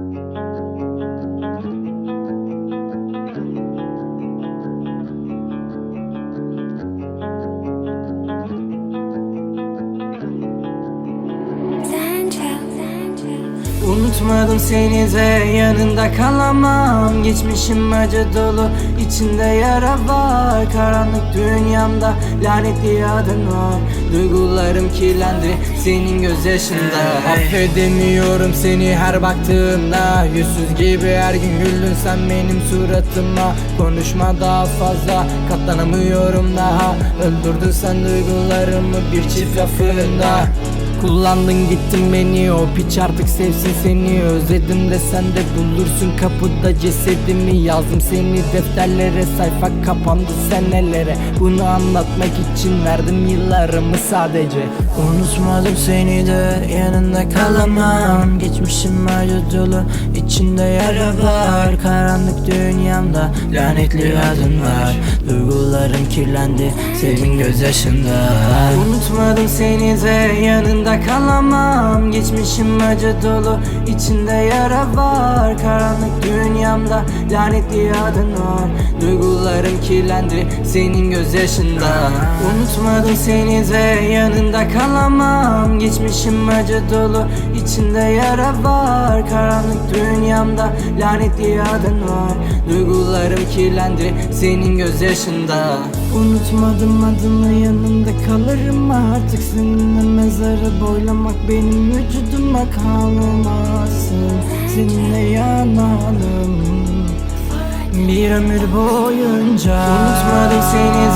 Thank you. Unutmadım seni de yanında kalamam. Geçmişim acı dolu içinde yara var. Karanlık dünyamda lanetli adın var. Duygularım kirlendi senin gözyaşında. Affedemiyorum seni her baktığımda. Yüzsüz gibi her gün güldün sen benim suratıma. Konuşma daha fazla katlanamıyorum daha. Öldürdün sen duygularımı bir çift lafında Kullandın gittin beni o piç artık sevsin seni. Özledim de sen de bulursun kapıda cesedimi. Yazdım seni defterlere sayfa kapandı senelere. Bunu anlatmak için verdim yıllarımı sadece. Unutmadım seni de yanında kalamam. Geçmişim acı dolu içinde yara var. Karanlık dünyamda lanetli adın var. Duygularım kirlendi senin gözyaşında. Unutmadım seni de yanında kalamam Geçmişim acı dolu. İçinde yara var Karanlık dünyamda lanetli adın var. Duygularım kirlendi senin gözyaşında. Unutmadım seni de yanında kalamam Geçmişim acı dolu içinde yara var. Karanlık dünyamda lanetli adın var. Duygularım kirlendi senin gözyaşında. Unutmadım adını yanında kalırım artık. Seninle mezarı boylamak benim vücuduma kalmasın Seninle yanalım. Bir ömür boyunca. Unutmadım seni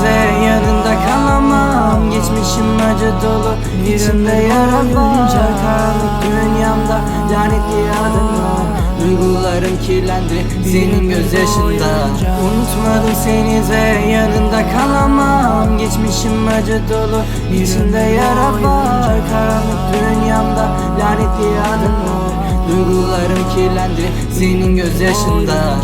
Geçmişim acı dolu içinde yara var. Karanlık dünyamda lanetli adın var. Duygularım kirlendi senin gözyaşında. Unutmadım seni de yanında kalamam. Geçmişim acı dolu içinde yara var. Karanlık dünyamda lanetli adın var. Duygularım kirlendi senin gözyaşında